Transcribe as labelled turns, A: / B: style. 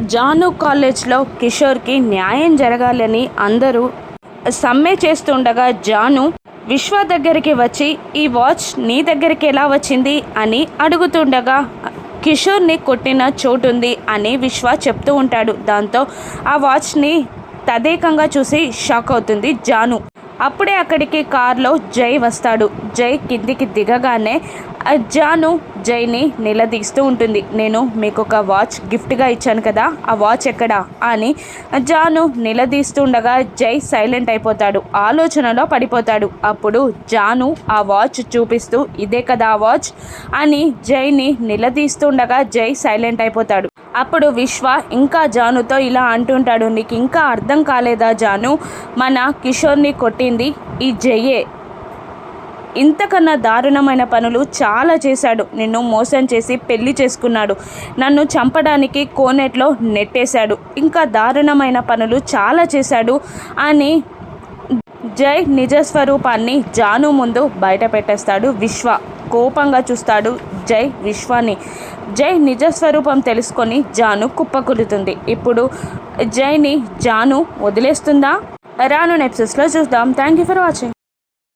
A: జాను కాలేజ్లో కిషోర్కి న్యాయం జరగాలని అందరూ సమ్మె చేస్తుండగా జాను విశ్వ దగ్గరికి వచ్చి ఈ వాచ్ నీ దగ్గరికి ఎలా వచ్చింది? అని అడుగుతుండగా కిషోర్ని కొట్టిన చోటుంది అని విశ్వ చెప్తూ ఉంటాడు. దాంతో ఆ వాచ్ని తదేకంగా చూసి షాక్ అవుతుంది జాను. అప్పుడే అక్కడికి కారులో జై వస్తాడు. జై కిందికి దిగగానే జాను జైని నిలదీస్తూ ఉంటుంది. నేను మీకు ఒక వాచ్ గిఫ్ట్గా ఇచ్చాను కదా ఆ వాచ్ ఎక్కడా? అని జాను నిలదీస్తుండగా జై సైలెంట్ అయిపోతాడు. ఆలోచనలో పడిపోతాడు. అప్పుడు జాను ఆ వాచ్ చూపిస్తూ ఇదే కదా ఆ వాచ్? అని జైని నిలదీస్తుండగా జై సైలెంట్ అయిపోతాడు. అప్పుడు విశ్వ ఇంకా జానుతో ఇలా అంటుంటాడు నీకు ఇంకా అర్థం కాలేదా జాను? మన కిషోర్ని కొట్టింది ఈ జయే. ఇంతకన్నా దారుణమైన పనులు చాలా చేశాడు. నిన్ను మోసం చేసి పెళ్ళి చేసుకున్నాడు. నన్ను చంపడానికి కోనేట్లో నెట్టేశాడు. ఇంకా దారుణమైన పనులు చాలా చేశాడు అని జై నిజ స్వరూపాన్ని జాను ముందు బయట పెట్టేస్తాడు విశ్వ. కోపంగా చూస్తాడు జై విశ్వాన్ని. జై నిజస్వరూపం తెలుసుకొని జాను కుప్పకూలుతుంది. ఇప్పుడు జైని జాను వదిలేస్తుందా? రాను నెప్సెస్లో చూద్దాం. Thank you for watching